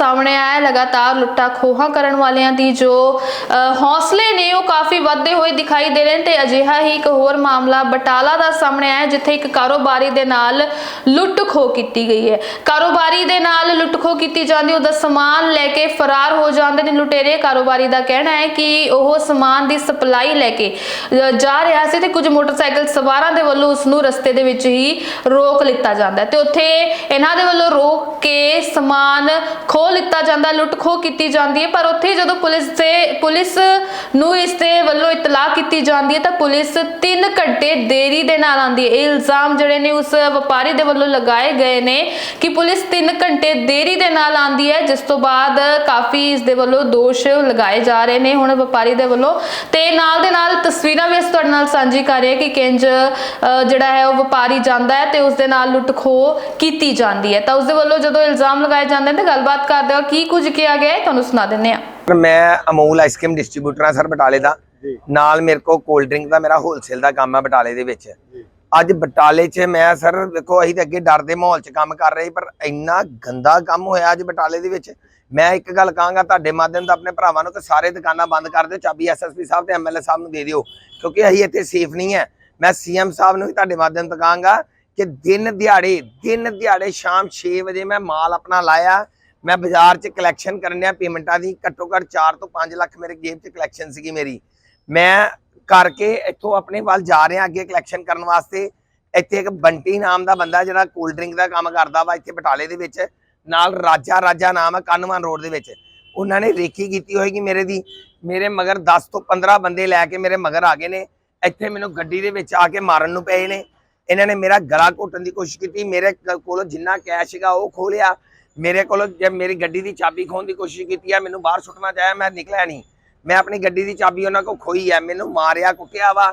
ਸਾਹਮਣੇ ਆਇਆ ਲਗਾਤਾਰ ਲੁੱਟਾਂ ਖੋਹਾਂ ਕਰਨ ਵਾਲਿਆਂ ਦੀ ਜੋ ਅ, ਹੌਸਲੇ ਨੇ ਉਹ ਕਾਫੀ ਵੱਧਦੇ ਹੋਏ ਦਿਖਾਈ ਦੇ ਰਹੇ ਨੇ ਤੇ ਅਜਿਹਾ ਹੀ ਇੱਕ ਹੋਰ ਮਾਮਲਾ ਬਟਾਲਾ ਦਾ ਸਾਹਮਣੇ ਆਇਆ ਜਿੱਥੇ ਇੱਕ ਕਾਰੋਬਾਰੀ ਦੇ ਨਾਲ ਲੁੱਟ ਖੋਹ ਕੀਤੀ ਗਈ ਹੈ। ਕਾਰੋਬਾਰੀ ਦੇ ਨਾਲ ਲੁੱਟ ਖੋਹ ਕੀਤੀ ਜਾਂਦੀ ਉਹਦਾ ਸਮਾਨ ਲੈ ਕੇ ਫਰਾਰ ਹੋ ਜਾਂਦੇ ਨੇ ਲੁਟੇਰੇ। ਕਾਰੋਬਾਰੀ ਦਾ ਕਹਿਣਾ ਹੈ ਕਿ ਉਹ ਸਮਾਨ ਦੀ ਸਪਲਾਈ ਲੈ ਕੇ ਅ, ਜਾ ਰਿਹਾ ਸੀ ਤੇ ਕੁਝ ਮੋਟਰਸਾਈਕਲ ਸਵਾਰਾਂ ਦੇ ਵੱਲੋਂ ਉਸ ਨੂੰ ਰਸਤੇ ਦੇ ਵਿੱਚ ਹੀ ਰੋਕ ਲਿੱਤਾ ਜਾਂਦਾ ਹੈ। ਤੇ ਉੱਥੇ ਇਹਨਾਂ ਦੇ ਵੱਲੋਂ ਰੋਕ ਕੇ ਸਮਾਨ ਖੋ ਖੋਹ ਲਿੱਤਾ ਜਾਂਦਾ ਲੁੱਟ ਖੋਹ ਕੀਤੀ ਜਾਂਦੀ ਹੈ, ਪਰ ਉੱਥੇ ਜਦੋਂ ਪੁਲਿਸ ਤੇ, ਪੁਲਿਸ ਨੂੰ ਇਸ ਦੇ ਵੱਲੋਂ ਇਤਲਾਹ ਕੀਤੀ ਜਾਂਦੀ ਹੈ, ਤਾਂ ਪੁਲਿਸ 3 ਘੰਟੇ ਦੇਰੀ ਦੇ ਨਾਲ ਆਉਂਦੀ ਹੈ। ਇਹ ਇਲਜ਼ਾਮ ਜਿਹੜੇ ਨੇ ਉਸ ਵਪਾਰੀ ਦੇ ਵੱਲੋਂ ਲਗਾਏ ਗਏ ਨੇ ਕਿ ਪੁਲਿਸ 3 ਘੰਟੇ ਦੇਰੀ ਦੇ ਨਾਲ ਆਉਂਦੀ ਹੈ, ਜਿਸ ਤੋਂ ਬਾਅਦ ਕਾਫੀ ਇਸ ਦੇ ਵੱਲੋਂ ਦੋਸ਼ ਲਗਾਏ ਜਾ ਰਹੇ ਨੇ ਹੁਣ ਵਪਾਰੀ ਦੇ ਵੱਲੋਂ। ਤੇ ਨਾਲ ਦੇ ਨਾਲ ਤਸਵੀਰਾਂ ਵੀ ਅਸੀਂ ਤੁਹਾਡੇ ਨਾਲ ਸਾਂਝੀ ਕਰ ਰਹੇ ਹਾਂ ਕਿ ਕਿੰਜ ਜਿਹੜਾ ਹੈ ਉਹ ਵਪਾਰੀ ਜਾਂਦਾ ਹੈ ਤੇ ਉਸ ਦੇ ਨਾਲ ਲੁੱਟ ਖੋਹ ਕੀਤੀ ਜਾਂਦੀ ਹੈ। ਤਾਂ ਉਸ ਦੇ ਵੱਲੋਂ ਜਦੋਂ ਇਲਜ਼ਾਮ ਲਗਾਏ ਜਾਂਦੇ ਨੇ ਤਾਂ ਗੱਲਬਾਤ ਕਰਦੇ ਹਾਂ ਕੀ ਕੁਝ ਕਿਹਾ ਗਿਆ ਹੈ ਤੁਹਾਨੂੰ ਸੁਣਾ ਦਿੰਦੇ ਸਰ, ਮੈਂ ਅਮੂਲ ਆਈਸਕ੍ਰੀਮ ਡਿਸਟ੍ਰੀਬਿਊਟਰ ਹਾਂ ਸਰ ਬਟਾਲੇ ਦਾ। ਨਾਲ ਮੇਰੇ ਕੋਲ ਕੋਲਡ ਡਰਿੰਕ ਦਾ ਮੇਰਾ ਹੋਲਸੇਲ ਦਾ ਕੰਮ ਹੈ ਬਟਾਲੇ ਦੇ ਵਿੱਚ। ਅੱਜ ਬਟਾਲੇ 'ਚ ਮੈਂ ਸਰ ਵੇਖੋ ਅਸੀਂ ਤਾਂ ਅੱਗੇ ਡਰ ਦੇ ਮਾਹੌਲ 'ਚ ਕੰਮ ਕਰ ਰਹੇ ਪਰ ਇੰਨਾ ਗੰਦਾ ਕੰਮ ਹੋਇਆ ਅੱਜ ਬਟਾਲੇ ਦੇ ਵਿੱਚ। ਮੈਂ ਇੱਕ ਗੱਲ ਕਹਾਂਗਾ, ਤੁਹਾਡੇ ਮਾਧਿਅਮ ਤੋਂ ਆਪਣੇ ਭਰਾਵਾਂ ਨੂੰ ਕਿ ਸਾਰੇ ਦੁਕਾਨਾਂ ਬੰਦ ਕਰ ਦਿਓ, ਚਾਬੀ ਐਸਐਸਪੀ ਸਾਹਿਬ ਤੇ ਐਮਐਲਏ ਸਾਹਿਬ ਨੂੰ ਦੇ ਦਿਓ, ਕਿਉਂਕਿ ਅਸੀਂ ਇੱਥੇ ਸੇਫ ਨਹੀਂ ਹੈ। ਮੈਂ ਸੀਐਮ ਸਾਹਿਬ ਨੂੰ ਵੀ ਤੁਹਾਡੇ ਮਾਧਿਅਮ ਤੋਂ ਕਹਾਂਗਾ ਕਿ ਦਿਨ ਦਿਹਾੜੇ ਦਿਨ ਦਿਹਾੜੇ ਸ਼ਾਮ 6 ਵਜੇ ਮੈਂ ਮਾਲ ਆਪਣਾ ਲਾਇਆ, ਮੈਂ ਬਾਜ਼ਾਰ 'ਚ ਕਲੈਕਸ਼ਨ ਕਰਨ ਡਿਆ, ਪੇਮੈਂਟਾਂ ਦੀ ਘੱਟੋ ਘੱਟ 4 ਤੋਂ 5 ਲੱਖ ਮੇਰੇ ਜੇਬ 'ਚ ਕਲੈਕਸ਼ਨ ਸੀਗੀ ਮੇਰੀ। ਮੈਂ ਕਰਕੇ ਇੱਥੋਂ ਆਪਣੇ ਵੱਲ ਜਾ ਰਿਹਾ ਅੱਗੇ ਕਲੈਕਸ਼ਨ ਕਰਨ ਵਾਸਤੇ। ਇੱਥੇ ਇੱਕ ਬੰਟੀ ਨਾਮ ਦਾ ਬੰਦਾ ਜਿਹੜਾ ਕੋਲਡ ਡਰਿੰਕ ਦਾ ਕੰਮ ਕਰਦਾ ਵਾ ਇੱਥੇ ਬਟਾਲੇ ਦੇ ਵਿੱਚ। ਨਾਲ ਰਾਜਾ ਰਾਜਾ ਨਾਮ ਹੈ ਕਾਨੂੰਨ ਰੋਡ ਦੇ ਵਿੱਚ। ਉਹਨਾਂ ਨੇ ਰੇਖੀ ਕੀਤੀ ਹੋਏਗੀ ਮੇਰੇ ਦੀ, ਮੇਰੇ ਮਗਰ 10 ਤੋਂ 15 ਬੰਦੇ ਲੈ ਕੇ ਮੇਰੇ ਮਗਰ ਆ ਗਏ ਨੇ। ਇੱਥੇ ਮੈਨੂੰ ਗੱਡੀ ਦੇ ਵਿੱਚ ਆ ਕੇ ਮਾਰਨ ਨੂੰ ਪਏ ਨੇ। ਇਹਨਾਂ ਨੇ ਮੇਰਾ ਗਲਾ ਘੋਟਣ ਦੀ ਕੋਸ਼ਿਸ਼ ਕੀਤੀ। ਮੇਰੇ ਕੋਲੋਂ ਜਿੰਨਾ ਕੈਸ਼ ਸੀਗਾ ਉਹ ਖੋਲਿਆ ਮੇਰੇ ਕੋਲੋਂ ਜੇ ਮੇਰੀ ਗੱਡੀ ਦੀ ਚਾਬੀ ਖੋਣ ਦੀ ਕੋਸ਼ਿਸ਼ ਕੀਤੀ ਆ, ਮੈਨੂੰ ਬਾਹਰ ਸੁੱਟਣਾ ਚਾਹਿਆ, ਮੈਂ ਨਿਕਲਿਆ ਨਹੀਂ। ਮੈਂ ਆਪਣੀ ਗੱਡੀ ਦੀ ਚਾਬੀ ਉਹਨਾਂ ਕੋਲ ਖੋਈ ਹੈ, ਮੈਨੂੰ ਮਾਰਿਆ, ਕੁੱਟਿਆ ਵਾ।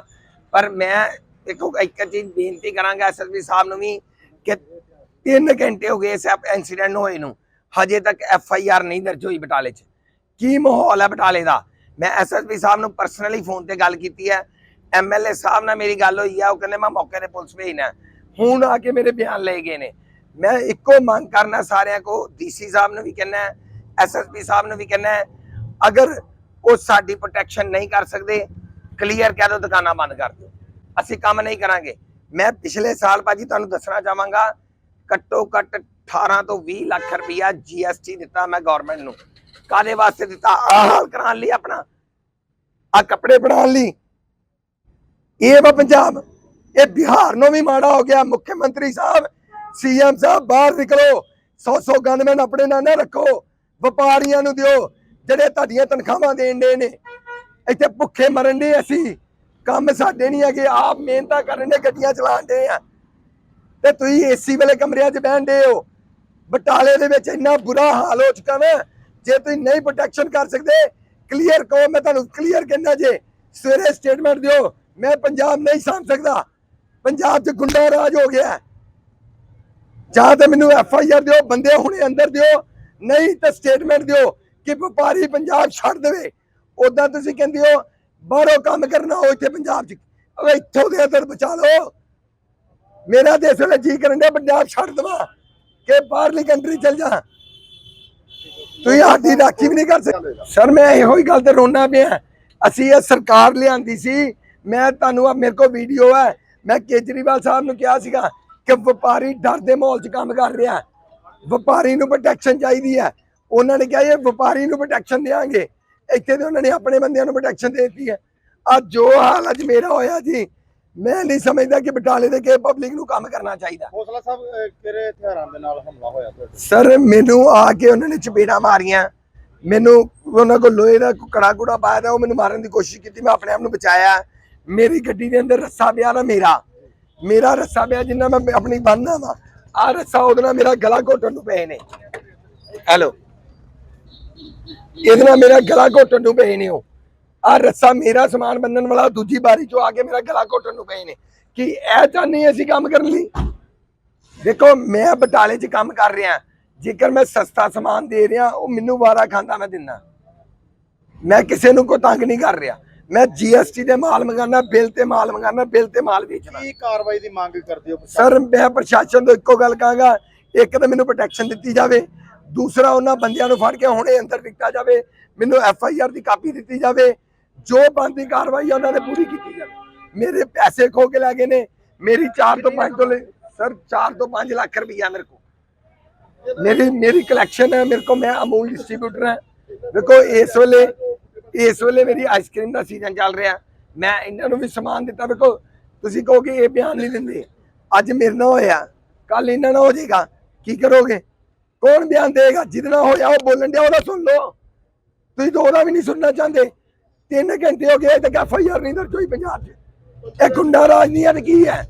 ਪਰ ਮੈਂ ਦੇਖੋ ਇੱਕ ਚੀਜ਼ ਬੇਨਤੀ ਕਰਾਂਗਾ ਐਸਐਸਪੀ ਸਾਹਿਬ ਨੂੰ ਵੀ ਕਿ 3 ਘੰਟੇ ਹੋ ਗਏ ਇਸ ਇਨਸੀਡੈਂਟ ਹੋਏ ਨੂੰ, ਹਜੇ ਤੱਕ ਐਫ ਆਈ ਆਰ ਨਹੀਂ ਦਰਜ ਹੋਈ ਬਟਾਲੇ 'ਚ। ਕੀ ਮਾਹੌਲ ਹੈ ਬਟਾਲੇ ਦਾ? ਮੈਂ ਐਸਐਸਪੀ ਸਾਹਿਬ ਨੂੰ ਪਰਸਨਲੀ ਫੋਨ ਤੇ ਗੱਲ ਕੀਤੀ ਹੈ। ਐਮਐਲਏ ਸਾਹਿਬ ਨਾਲ ਮੇਰੀ ਗੱਲ ਹੋਈ ਹੈ, ਉਹ ਕਹਿੰਦੇ, ਮੈਂ ਮੌਕੇ ਤੇ ਪੁਲਿਸ ਭੇਜਣਾ ਹੁਣ ਆ ਕੇ ਮੇਰੇ ਬਿਆਨ ਲਏ ਗਏ ਨੇ। ਮੈਂ ਇੱਕੋ ਮੰਗ ਕਰਨਾ ਸਾਰਿਆਂ ਕੋ ਡੀਸੀ ਸਾਹਿਬ ਨੂੰ ਵੀ ਕਹਿਣਾ ਹੈ ਐਸਐਸਪੀ ਸਾਹਿਬ ਨੂੰ ਵੀ ਕਹਿਣਾ ਅਗਰ ਉਹ ਸਾਡੀ ਪ੍ਰੋਟੈਕਸ਼ਨ ਨਹੀਂ ਕਰ ਸਕਦੇ। ਕਲੀਅਰ ਕਹਿ ਦਿਓ, ਦੁਕਾਨਾਂ ਬੰਦ ਕਰ ਦਿਓ। ਅਸੀਂ ਕੰਮ ਨਹੀਂ ਕਰਾਂਗੇ। ਮੈਂ ਪਿਛਲੇ ਸਾਲ ਭਾਜੀ ਤੁਹਾਨੂੰ ਦੱਸਣਾ ਚਾਹਾਂਗਾ, ਘੱਟੋ ਘੱਟ 18 ਤੋਂ 20 ਲੱਖ ਰੁਪਇਆ ਜੀਐਸਟੀ ਦਿੱਤਾ ਮੈਂ ਗਵਰਨਮੈਂਟ ਨੂੰ। ਕਾਦੇ ਵਾਸਤੇ ਦਿੱਤਾ? ਆਹ ਹਾਲ ਕਰਾਉਣ ਲਈ ਆਪਣਾ। ਆ ਕੱਪੜੇ ਬਣਾਉਣ ਲਈ। ਇਹ ਵਾ ਪੰਜਾਬ। ਇਹ ਬਿਹਾਰ ਨੂੰ ਵੀ ਮਾੜਾ ਹੋ ਗਿਆ। ਮੁੱਖ ਮੰਤਰੀ ਸਾਹਿਬ ਸੀਐਮ ਸਾਹਿਬ ਬਾਹਰ ਨਿਕਲੋ। 100 100 ਗਨਮੈਨ ਆਪਣੇ ਨਾਲ ਨਾ ਰੱਖੋ। ਵਪਾਰੀਆਂ ਨੂੰ ਦਿਓ। ਜਿਹੜੇ ਤੁਹਾਡੀਆਂ ਤਨਖਾਹਾਂ ਦੇਣ ਦੇ ਨੇ, ਇੱਥੇ ਭੁੱਖੇ ਮਰਨ ਦੇ ਅਸੀਂ। ਕੰਮ ਸਾਡੇ ਨਹੀਂ ਹੈਗੇ, ਆਪ ਮਿਹਨਤਾਂ ਕਰਨ ਦੇ ਗੱਡੀਆਂ ਚਲਾਉਣ ਦੇ ਆ। ਤੇ ਤੁਸੀਂ ਏਸੀ ਵਾਲੇ ਕਮਰਿਆਂ 'ਚ ਬਹਿਣ ਬਹਿੰਦੇ ਹੋ। ਬਟਾਲੇ ਦੇ ਵਿੱਚ ਇੰਨਾ ਬੁਰਾ ਹਾਲ ਹੋ ਚੁੱਕਾ ਨਾ ਜੇ ਤੁਸੀਂ ਨਹੀਂ ਪ੍ਰੋਟੈਕਸ਼ਨ ਕਰ ਸਕਦੇ ਕਲੀਅਰ ਕਹੋ, ਮੈਂ ਤੁਹਾਨੂੰ ਕਲੀਅਰ ਕਹਿੰਦਾ ਜੇ। ਸਵੇਰੇ ਸਟੇਟਮੈਂਟ ਦਿਓ, ਮੈਂ ਪੰਜਾਬ ਨਹੀਂ ਸਾਂਭ ਸਕਦਾ। ਪੰਜਾਬ 'ਚ ਗੁੰਡਾ ਰਾਜ ਹੋ ਗਿਆ। ਜਾਂ ਤਾਂ ਮੈਨੂੰ ਐਫ ਆਈ ਆਰ ਦਿਓ, ਬੰਦੇ ਹੁਣੇ ਅੰਦਰ ਦਿਓ। ਨਹੀਂ ਤਾਂ ਸਟੇਟਮੈਂਟ ਦਿਓ। ਕਿ ਵਪਾਰੀ ਪੰਜਾਬ ਛੱਡ ਦੇਵੇ। ਉਦਾਂ ਤੁਸੀਂ ਕਹਿੰਦੇ ਹੋ, ਬਾਹਰੋਂ ਕੰਮ ਕਰਨਾ ਹੋ ਇੱਥੇ ਪੰਜਾਬ 'ਚ। ਓਏ ਇੱਥੋਂ ਦੇ ਅੰਦਰ ਬਚਾ ਲਓ। ਮੇਰਾ ਤੇ ਇਸ ਵੇਲੇ ਜੀ ਕਰਨ ਡਿਆ ਪੰਜਾਬ ਛੱਡ ਦਵਾ ਕਿ ਬਾਹਰਲੀ ਕੰਟਰੀ ਚਲ ਜਾ। ਤੁਸੀਂ ਸਾਡੀ ਰਾਖੀ ਵੀ ਨਹੀਂ ਕਰ ਸਕਦੇ। ਸਰ, ਮੈਂ ਇਹੋ ਹੀ ਗੱਲ ਤੇ ਰੋਣਾ ਪਿਆ। ਅਸੀਂ ਇਹ ਸਰਕਾਰ ਲਿਆਂਦੀ ਸੀ। ਮੈਂ ਤੁਹਾਨੂੰ ਆ, ਮੇਰੇ ਕੋਲ ਵੀਡੀਓ ਹੈ ਮੈਂ ਕੇਜਰੀਵਾਲ ਸਾਹਿਬ ਨੂੰ ਕਿਹਾ ਸੀਗਾ ਕਿ ਵਪਾਰੀ ਡਰ ਦੇ ਮਾਹੌਲ 'ਚ ਕੰਮ ਕਰ ਰਿਹਾ। ਵਪਾਰੀ ਨੂੰ ਪ੍ਰੋਟੈਕਸ਼ਨ ਚਾਹੀਦੀ ਹੈ। ਉਹਨਾਂ ਨੇ ਕਿਹਾ ਇਹ ਵਪਾਰੀ ਨੂੰ ਪ੍ਰੋਟੈਕਸ਼ਨ ਦੇਾਂਗੇ ਇੱਥੇ ਤੇ ਉਹਨਾਂ ਨੇ ਆਪਣੇ ਬੰਦਿਆਂ ਨੂੰ ਪ੍ਰੋਟੈਕਸ਼ਨ ਦੇ ਦਿੱਤੀ ਹੈ। ਅੱਜ ਜੋ ਹਾਲ ਅੱਜ ਮੇਰਾ ਹੋਇਆ ਜੀ ਮੈਂ ਨਹੀਂ ਸਮਝਦਾ ਕਿ ਬਟਾਲੇ ਦੇ ਕੇ ਪਬਲਿਕ ਨੂੰ ਕੰਮ ਕਰਨਾ ਚਾਹੀਦਾ। ਹੌਸਲਾ ਸਾਹਿਬ ਕਿਹੜੇ ਹਥਿਆਰਾਂ ਦੇ ਨਾਲ ਹਮਲਾ ਹੋਇਆ ਤੁਹਾਡੇ ਸਰ ਮੈਨੂੰ ਆ ਕੇ ਉਹਨਾਂ ਨੇ ਚਪੇੜਾਂ ਮਾਰੀਆਂ। ਮੈਨੂੰ ਉਹਨਾਂ ਕੋਲ ਲੋਹੇ ਦਾ ਕੜਾ ਕੁੜਾ ਪਾਇਆ ਤਾਂ ਉਹ ਮੈਨੂੰ ਮਾਰਨ ਦੀ ਕੋਸ਼ਿਸ਼ ਕੀਤੀ। ਮੈਂ ਆਪਣੇ ਆਪ ਨੂੰ ਬਚਾਇਆ। ਮੇਰੀ ਗੱਡੀ ਦੇ ਅੰਦਰ ਰੱਸਾ ਪਿਆ ਨਾ ਮੇਰਾ। ਮੇਰਾ ਰੱਸਾ ਪਿਆ ਜਿੰਨਾ ਮੈਂ ਆਪਣੀ ਬੰਨ੍ਹਦਾ ਵਾ। ਆ ਰੱਸਾ ਉਹਦੇ ਨਾਲ ਮੇਰਾ ਗਲਾ ਘੋਟਣ ਨੂੰ ਪਏ ਨੇ। ਹੈਲੋ। ਇਹਦੇ ਨਾਲ ਮੇਰਾ ਗਲਾ ਘੋਟਣ ਨੂੰ ਪਏ ਨੇ ਉਹ। ਆ ਰੱਸਾ ਮੇਰਾ ਸਮਾਨ ਬੰਨਣ ਵਾਲਾ ਦੂਜੀ ਬਾਰੀ ਚੋਂ ਆ ਕੇ ਮੇਰਾ ਗਲਾ ਘੋਟਣ ਨੂੰ ਪਏ ਨੇ। ਕਿ ਇਹ ਨਹੀਂ ਅਸੀਂ ਕੰਮ ਕਰਨ ਲਈ? ਦੇਖੋ ਮੈਂ ਬਟਾਲੇ 'ਚ ਕੰਮ ਕਰ ਰਿਹਾ। ਜੇਕਰ ਮੈਂ ਸਸਤਾ ਸਮਾਨ ਦੇ ਰਿਹਾ ਉਹ ਮੈਨੂੰ ਵਾਰਾ ਖਾਂਦਾ ਮੈਂ ਦਿੰਦਾ। ਮੈਂ ਕਿਸੇ ਨੂੰ ਕੋਈ ਤੰਗ ਨਹੀਂ ਕਰ ਰਿਹਾ। ਮੈਂ ਜੀਐਸਟੀ ਦੇ ਮਾਲ ਮੰਗਾਨਾ ਬਿੱਲ ਤੇ ਮਾਲ ਮੰਗਾਨਾ ਬਿੱਲ ਤੇ ਮਾਲ ਵੇਚਣਾ। ਕੀ ਕਾਰਵਾਈ ਦੀ ਮੰਗ ਕਰਦੇ ਹੋ ਸਰ ਮੈਂ ਪ੍ਰਸ਼ਾਸਨ ਤੋਂ ਇੱਕੋ ਗੱਲ ਕਹਾਂਗਾ ਇੱਕ ਤਾਂ ਮੈਨੂੰ ਪ੍ਰੋਟੈਕਸ਼ਨ ਦਿੱਤੀ ਜਾਵੇ ਦੂਸਰਾ ਉਹਨਾਂ ਬੰਦਿਆਂ ਨੂੰ ਫੜ ਕੇ ਹੁਣੇ ਅੰਦਰ ਦਿੱਤਾ ਜਾਵੇ, ਮੈਨੂੰ ਐਫ ਆਈ ਆਰ ਦੀ ਕਾਪੀ ਦਿੱਤੀ ਜਾਵੇ, ਜੋ ਬੰਦੀ ਕਾਰਵਾਈ ਉਹਨਾਂ ਨੇ ਪੂਰੀ ਕੀਤੀ ਜਾਵੇ। ਮੇਰੇ ਪੈਸੇ ਖੋ ਕੇ ਲੈ ਗਏ ਨੇ, ਮੇਰੀ 4 ਤੋਂ 5 ਤੋਂ ਸਰ 4 ਤੋਂ 5 ਲੱਖ ਰੁਪਈਆ ਮੇਰੇ ਕੋਲ। ਮੇਰੀ ਮੇਰੀ ਕਲੈਕਸ਼ਨ ਹੈ, ਮੇਰੇ ਕੋਲ ਮੈਂ ਅਮੂਲ ਡਿਸਟ੍ਰੀਬਿਊਟਰ ਹਾਂ। ਦੇਖੋ ਇਸ ਵੇਲੇ ਇਸ ਵੇਲੇ ਮੇਰੀ ਆਈਸਕ੍ਰੀਮ ਦਾ ਸੀਜ਼ਨ ਚੱਲ ਰਿਹਾ। ਮੈਂ ਇਹਨਾਂ ਨੂੰ ਵੀ ਸਮਾਨ ਦਿੱਤਾ ਦੇਖੋ ਤੁਸੀਂ ਕਹੋਗੇ ਇਹ ਬਿਆਨ ਨਹੀਂ ਦਿੰਦੇ। ਅੱਜ ਮੇਰੇ ਨਾਲ ਹੋਇਆ ਕੱਲ ਇਹਨਾਂ ਨਾਲ ਹੋ ਜਾਏਗਾ, ਕੀ ਕਰੋਗੇ? ਕੌਣ ਬਿਆਨ ਦੇਗਾ ਜਿਹਦੇ ਹੋਇਆ, ਉਹ ਬੋਲਣ ਡਿਆ, ਉਹਦਾ ਸੁਣ ਲਓ। ਤੁਸੀਂ ਤਾਂ ਉਹਦਾ ਵੀ ਨਹੀਂ ਸੁਣਨਾ ਚਾਹੁੰਦੇ। ਤਿੰਨ ਘੰਟੇ ਹੋ ਗਏ ਤੇ ਐਫ ਆਈ ਆਰ ਨਹੀਂ ਦਰਜ ਹੋਈ ਪੰਜਾਬ 'ਚ। ਇਹ ਗੁੰਡਾ ਰਾਜ ਨਹੀਂ ਹੈ ਤੇ ਕੀ ਹੈ?